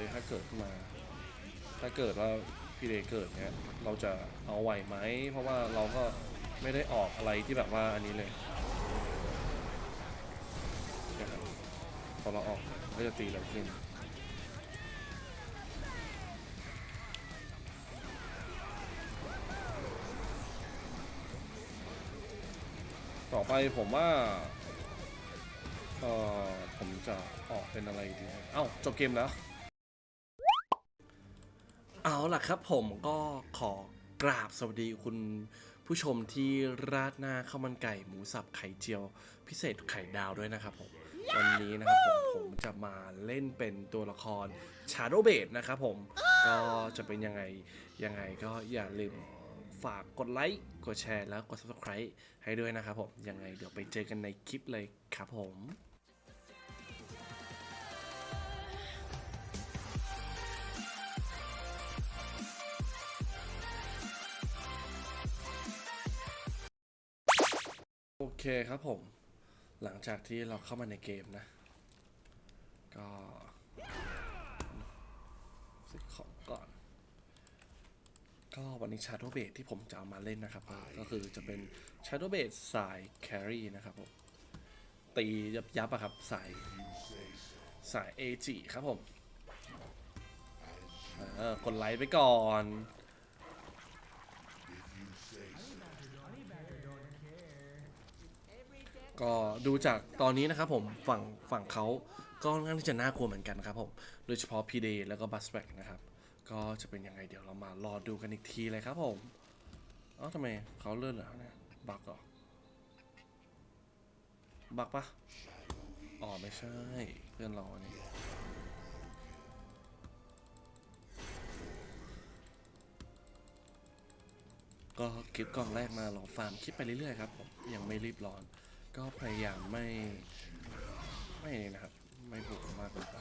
เลยถ้าเกิดขึ้นมา ถ้าเกิดว่าพี่เดเกิดเนี้ยเราจะเอาไหวไหมเพราะว่าเราก็ไม่ได้ออกอะไรที่แบบว่าอันนี้เลยนะครับพอเราออกก็จะตีเร็วขึ้นต่อไปผมว่า เออผมจะออกเป็นอะไรดี เอ้า จบเกมแล้ว เอาล่ะครับผมก็ขอกราบสวัสดีคุณผู้ชมที่ราดหน้าข้าวมันไก่หมูสับไข่เจียว พิเศษไข่ดาวด้วยนะครับผม วันนี้นะครับผมผมจะมาเล่นเป็นตัวละคร Shadow b a d นะครับผมก็จะเป็นยังไง ยังไงก็อย่าลืมฝากกดไลค์ กดแชร์แล้วกด subscribe ให้ด้วยนะครับผม ยังไงเดี๋ยวไปเจอกันในคลิปเลยครับผม เคครับผม หลังจากที่เราเข้ามาในเกมนะ ก็ซื้อของก่อน ก็วันนี้ Shadow b a s ที่ผมจะเอามาเล่นนะครับ ก็คือจะเป็น Shadow b a s สาย Carry นะครับผม ตียับยับๆอะครับ สาย สาย AG ครับผม เออกดไลค์ไปก่อน ก็ดูจากตอนนี้นะครับผมฝั่งฝั่งเขาก็ค่อนข้างที่จะน่ากลัวเหมือนกันครับผมโดยเฉพาะพีเดแล้วก็บัสแบกนะครับ ก็จะเป็นยังไงเดี๋ยวเรามารอดูกันอีกทีเลยครับผมเอ้าทำไมเขาเลื่อนเหรอเนี่ยบักเหรอบักปะอ๋อไม่ใช่เพื่อนเราอันนี้ก็คลิปกล่องแรกมาเราฟาร์มคลิปไปเรื่อยๆครับผมยังไม่รีบร้อน ก็พยายามไม่ ไม่นะครับ ไม่บุกมากเกินไป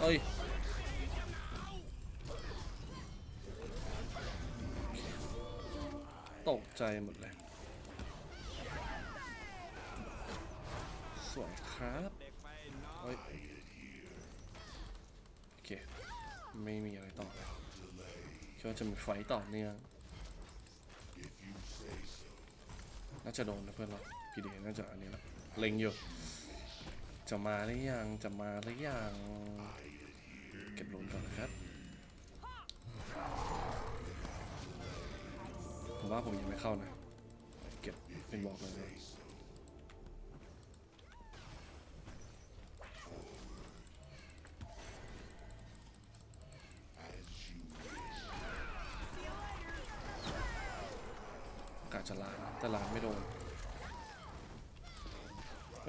เอ้ยตกใจหมดเลย สวยครับเฮ้ย โอเค ไม่มีอะไรต่อเลยคิดว่าจะมีไฟต่อเนื่องน่าจะโดนนะเพื่อนเราพีเดน่าจะอันนี้แหละเล็งอยู่จะมาหรือยังจะมาหรือยังเก็บลงก่อนนะครับผมว่าผมยังไม่เข้านะ เก็บเป็นบอกเลย กาจะล้านนะแต่ล้านไม่โดน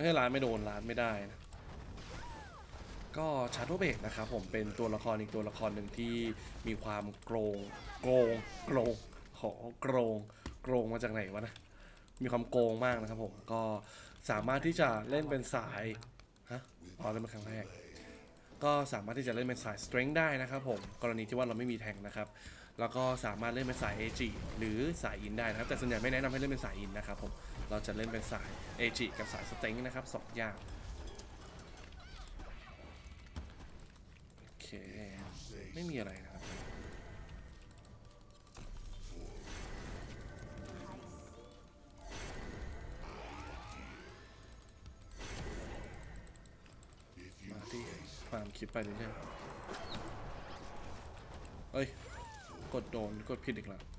ไม่ใช่ล้านไม่โดนล้านไม่ได้นะก็ชาร์โตเบกนะครับผมเป็นตัวละครอีกตัวละครหนึ่งที่มีความโกรงโกรงโกรงขอโกรงโกรงมาจากไหนวะนะมีความโกงมากนะครับผมก็สามารถที่จะเล่นเป็นสายฮะอ๋อเล่นเป็นครั้งแรกก็สามารถที่จะเล่นเป็นสาย strength ได้นะครับผมกรณีที่ว่าเราไม่มีแทงนะครับแล้วก็สามารถเล่นเป็นสาย AG หรือสายอินได้นะครับแต่ส่วนใหญ่ไม่แนะนำให้เล่นเป็นสายอินนะครับผม เราจะเล่นเป็นสาย AG กับสาย strength นะครับสองอย่างโอเค ไม่มีอะไรนะครับ มาที่ฟาร์มคลิปไปเรื่อยเอ้ย กดโดน กดผิดอีกแล้ว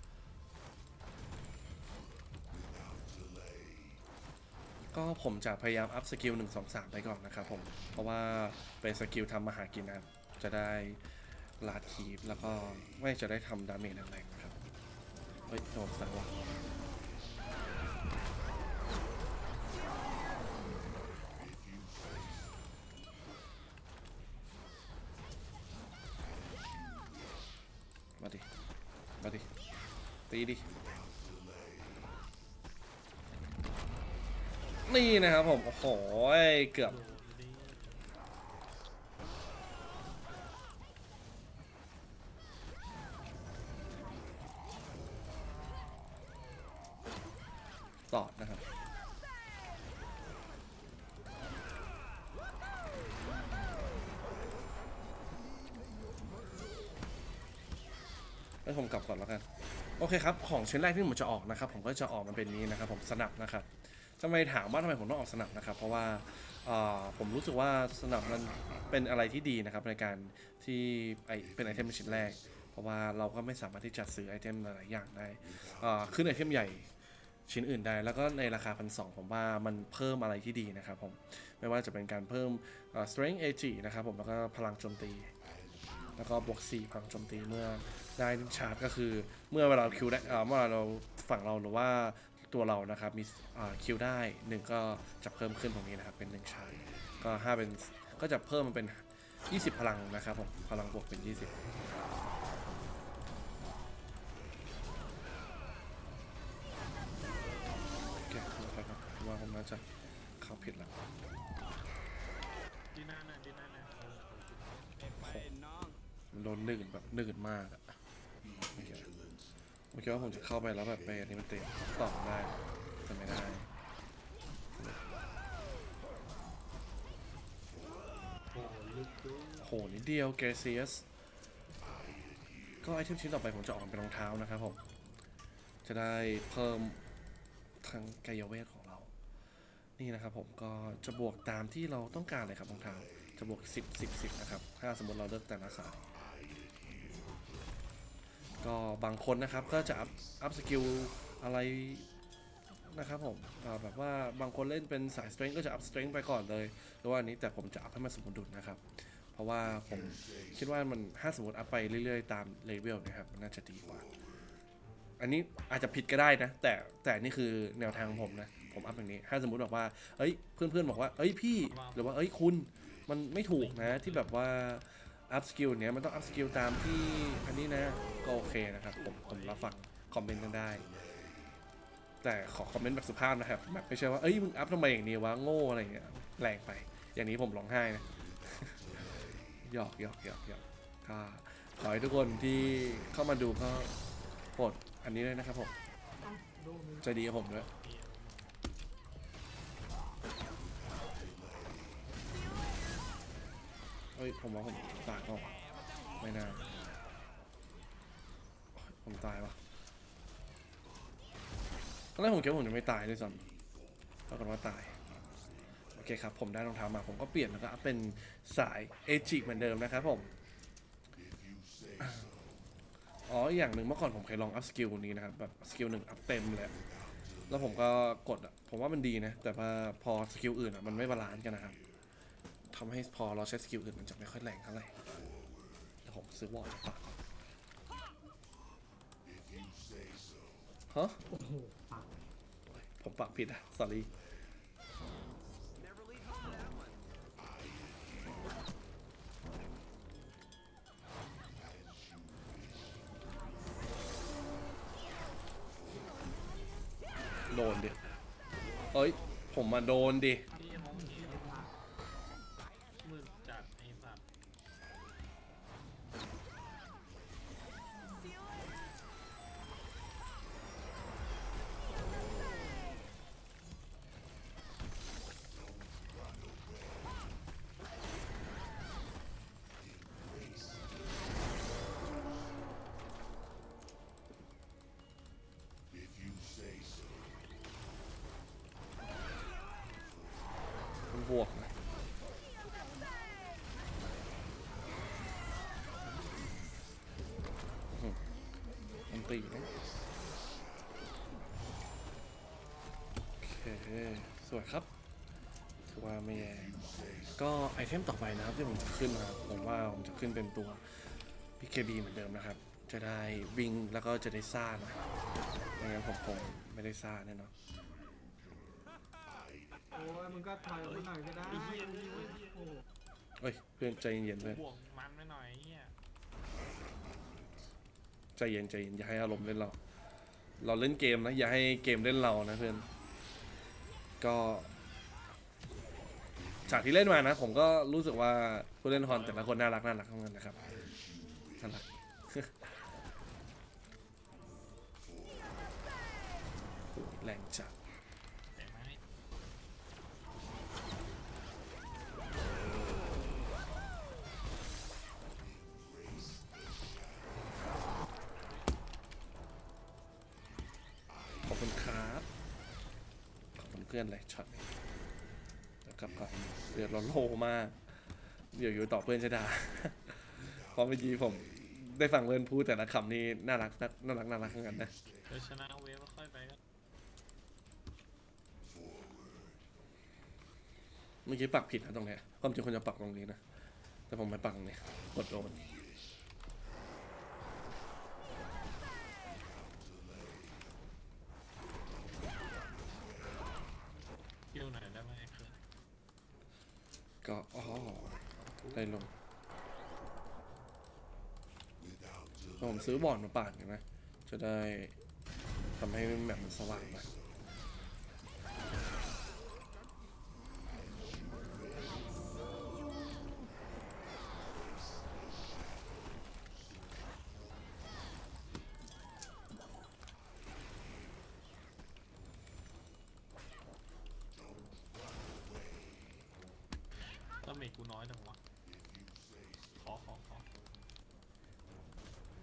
ก็ผมจะพยายามอัพสกิล1 2 3ไปก่อนนะครับผม เพราะว่าเป็นสกิลทำมาหากินนะจะได้ลาดคีปแล้วก็ไม่จะได้ทำดาเมจแรงๆครับ เฮ้ยโดนสักวะมาดิ มาดิ ตีดิ นี่นะครับผมโอ้โหเกือบตอดนะครับให้ผมกลับก่อนแล้วกัน โอเคครับ ของชิ้นแรกที่ผมจะออกนะครับ ผมก็จะออกมาเป็นนี้นะครับ ผมสนับนะครับ ทำไมถามว่าทำไมผมต้องออกสนับนะครับ เพราะว่าผมรู้สึกว่าสนับมันเป็นอะไรที่ดีนะครับในการที่ไอเป็นไอเทมชิ้นแรก เพราะว่าเราก็ไม่สามารถที่จะซื้อไอเทมหลายๆอย่างได้ขึ้นไอเทมใหญ่ชิ้นอื่นได้ แล้วก็ในราคาพันสผมว่ามันเพิ่มอะไรที่ดีนะครับผมไม่ว่าจะเป็นการเพิ่ม strength AG นะครับผมแล้วก็พลังโจมตี แล้วก็บวก4พลังโจมตีเมื่อได้ชาร์จก็คือเมื่อเวลาคิวได้เมื่อเราฝั่งเราหรือว่า ตัวเรานะครับมีอ่าคิวได้หนึ่งก็จะเพิ่มขึ้นตรงนี้นะครับเป็น1ชาร์จก็5เป็นก็จะเพิ่มมาเป็น 20 พลังนะครับผมพลังบวกเป็น 20โอเคครับครับว่าผมน่าจะเข้าผิดแล้วดีน่าหน่อยดีน่าหน่อยมันโดนหนืดแบบหนืดมากอะโอเค ผมคิดว่าผมจะเข้าไปแล้วแบบไปอันนี้มันเตะต่อได้แต่ไม่ได้โหนิดเดียวเกรเซียสก็ไอเทมชิ้นต่อไปผมจะออกเป็นรองเท้านะครับผม จะได้เพิ่มทางกายเวทของเรา นี่นะครับผมก็จะบวกตามที่เราต้องการเลยครับรองเท้าจะบวก 10 10 10 นะครับ ถ้าสมมติเราเลือกแต่ละสาย ก็บางคนนะครับก็จะอัพสกิลอะไรนะครับผมแบบว่าบางคนเล่นเป็นสายสเตร n งก็จะอัพสเตร n งไปก่อนเลยหรือว่าอันนี้แต่ผมจะอัพให้มันสมดุลนะครับ เพราะว่าผมคิดว่ามันถ้าสมมติอัพไปเรื่อยๆ ตามเลเวลนะครับมันน่าจะดีกว่า อันนี้อาจจะผิดก็ได้นะ แต่แต่นี่คือแนวทางของผมนะ ผมอัพอย่างนี้ ถ้าสมมติบอกว่าเอ้ยเพื่อนๆบอกว่า เอ้ยพี่หรือว่าเอ้ยคุณมันไม่ถูกนะที่แบบว่า อัพสกิลเนี้ยมันต้องอัพสกิลตามที่อันนี้นะก็โอเคนะครับผมผมรับฟังคอมเมนต์กันได้ แต่ขอคอมเมนต์แบบสุภาพนะครับแบบไม่ใช่ว่าเอ้ยมึงอัพทำไมอย่างนี้วะโง่อะไรอย่างเงี้ยแรงไป อย่างนี้ผมร้องไห้นะหยอกหยอกหยอกหยอกก็ขอให้ทุกคนที่เข้ามาดูก็โปรดอันนี้ด้วยนะครับผมใจดีกับผมด้วย้ยผมว่าผมตายเปล่าไม่น่าผมตายวะตอนแรกผมคิดว่าผมจะไม่ตายด้วยซ้ำปรากฏว่าตาย โอเคครับ ผมได้รองเท้ามา ผมก็เปลี่ยนแล้วก็เป็นสายเอจิเหมือนเดิมนะครับผม อ๋ออีกอย่างหนึ่งเมื่อก่อนผมเคยลองอัพสกิลนี้นะครับ แบบสกิลหนึ่งอัพเต็มเลย แล้วผมก็กดอะ ผมว่ามันดีนะ แต่ว่าพอสกิลอื่นอะ มันไม่บาลานซ์กันนะครับ ทำให้พอเราใช้สกิลอื่นมันจะไม่ค่อยแรงเท่าไหร่เดี๋ยวผมซื้อวอลจากปากก่อนฮะโอ้โหปากผมปักผิดอะ sorry โดนดิเอ้ย ผมมาโดนดิ เคสวยครับถือว่าไม่แย่ก็ไอเทมต่อไปนะครับที่ผมจะขึ้นนะครับผมว่าผมจะขึ้นเป็นตัว PKB เหมือนเดิมนะครับ จะได้วิ่งแล้วก็จะได้ซ่านะไม่งั้นผมคงไม่ได้ซ่าแน่นอนโอ้ยมึงก็ถอยออกมาหน่อยก็ได้ไอ้เหี้ยนี่เว้ยโอ้โหเฮ้ยเพื่อนใจเย็นๆเพื่อนบวกมันไปหน่อยไอ้เหี้ยใจเย็นใจเย็นอย่าให้อารมณ์เล่นเรา เราเล่นเกมนะอย่าให้เกมเล่นเรานะเพื่อน ก็จากที่เล่นมานะ ผมก็รู้สึกว่าผู้เล่นฮอนแต่ละคนน่ารักน่ารักทั้งนั้นนะครับน่ารักแรงจัด พื่อนเลยช็อตนี้เดี๋ยวกลับก่อนเดือดร้อนโลมาก เดี๋ยวอยู่ต่อเพื่อนจะด่าเพราะเมื่อกี้ผมได้ฟังเพื่อนพูดแต่ละคำนี่น่ารักน่ารักน่ารักทั้งนั้นนะเดี๋ยวชนะเวฟก็ค่อยไปก็เมื่อกี้ปักผิดนะตรงเนี้ยความจริงควรจะปักตรงนี้นะ แต่ผมไปปักตรงนี้กดโดน คิวไหนได้ไหมคือ ก็อ๋อได้ลงผมซื้อบอร์ดมาป่านกันนะ จะได้ทำให้แบบมันสว่างหน่อย แล้วเมกกูน้ อยจังวะขอขอขอ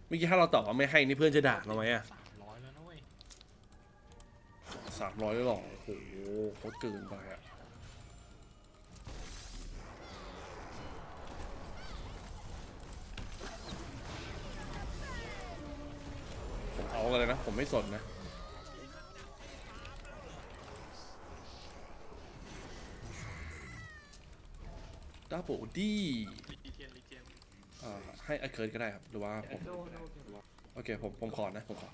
เมื่อกี้ถ้าเราตอบว่าไม่ให้นี่เพื่อนจะด่าเราไหมอะสามร้อยแล้วนะเว้ยสามร้อยหรอโอ้โหโคตรเกินไปอะผมเอากันเลยนะ ผมไม่สนนะ ดับเบิลดีลีเทียนลีเทียนอ่าให้ไอเคิร์ดก็ได้ครับ หรือว่าผมโดนโดนโอเค ผม ผมขอนะ ผมขอ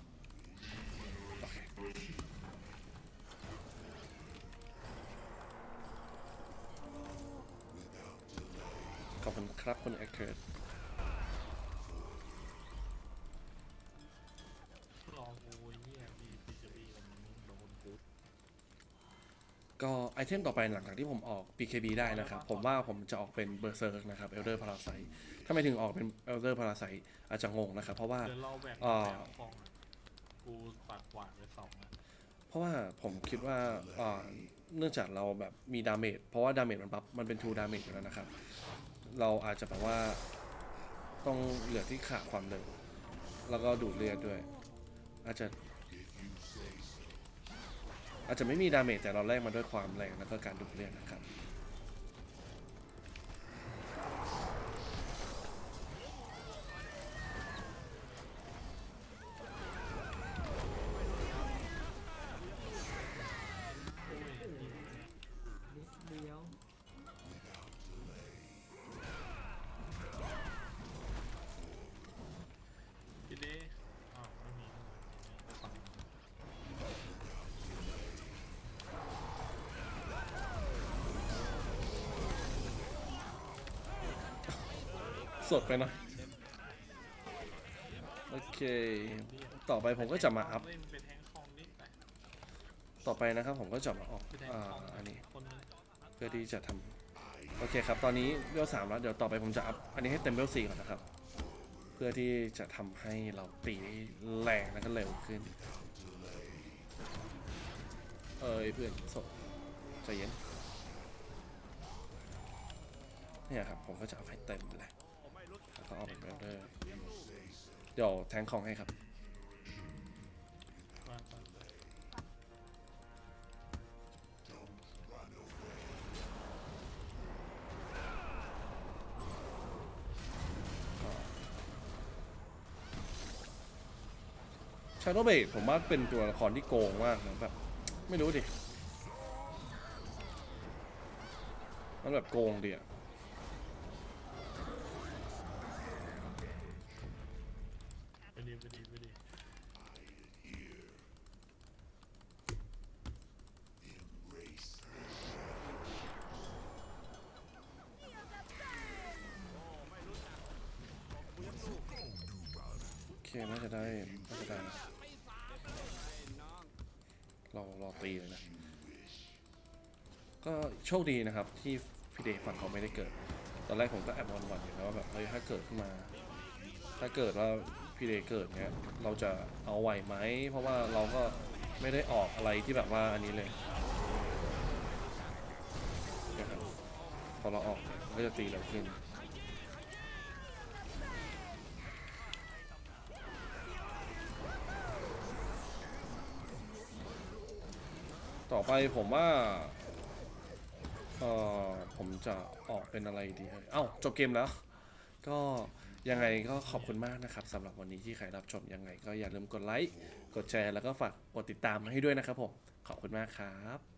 โอเค ขอบคุณครับคุณแอคเคิร์ด ลองกูไอ้เหี้ยบีบีจะบีมันโดนกู ก็ไอเทมต่อไปหลังจากที่ผมออก BKB ได้นะครับ ผมว่าผมจะออกเป็นเบอร์เซิร์กนะครับ Elder Parasite ถ้าไม่ถึงออกเป็น Elder Parasite อาจจะงงนะครับ เพราะว่าเดี๋ยวเราแบ่งอ่าแบ่งฟองอะกูปัดกวาดไปสองอะเพราะว่าผมคิดว่าอ่าเนื่องจากเราแบบมีดาเมจเพราะว่าดาเมจมันปั๊บมันเป็น2ดาเมจอยู่แล้วนะครับ เราอาจจะแบบว่า ต้องเหลือที่ขาดความเร็วแล้วก็ดูดเลือดด้วย อาจจะ อาจจะไม่มีดาเมจแต่เราแลกมาด้วยความแรงแล้วก็การดูดเลือดนะครับ โอ้ย นิดเดียว พี่เด้อ้าวไม่มีฝั่ง สดไปหน่อยโอเค ต่อไปผมก็จะมาอัพ ต่อไปนะครับผมก็จะมาออกอ่าอันนี้ เพื่อที่จะทำโอเคครับ ตอนนี้เวลสามแล้ว เดี๋ยวต่อไปผมจะอัพ อันนี้ให้เต็มเวลสี่ก่อนนะครับ เพื่อที่จะทำให้เราตีได้แรงและก็เร็วขึ้น เอ้ยเพื่อนสดใจเย็น เนี่ยครับ ผมก็จะเอาให้เต็มเลย เอาเป็นเบลเดอร์เดี๋ยวแทงของให้ครับชาโดเบผมว่าเป็นตัวละครที่โกงมากนะแบบไม่รู้ดิ มันแบบโกงดีอะ ไปดีไปดีไปดี โอ เคน่าจะได้น่าจะได้นะเรารอตีเลยนะ ก็โชคดีนะครับที่พี่เดย์ฝั่งเขาไม่ได้เกิด ตอนแรกผมก็แอบหวันๆอยู่นะว่าแบบเฮ้ยถ้าเกิดขึ้นมา ถ้าเกิดว่าพี่เดย์เกิดเนี้ยเราจะเอาไหวไหมเพราะว่าเราก็ไม่ได้ออกอะไรที่แบบว่าอันนี้เลยพอเราออกเนี่ยมันก็จะตีเราขึ้น ต่อไปผมว่า เออผมจะออกเป็นอะไรดีเอ้าจบเกมแล้ว ก็ยังไงก็ขอบคุณมากนะครับสำหรับวันนี้ที่ใครรับชมยังไง ก็อย่าลืมกดไลค์ กดแชร์ แล้วก็ฝากกดติดตามมาให้ด้วยนะครับผม ขอบคุณมากครับ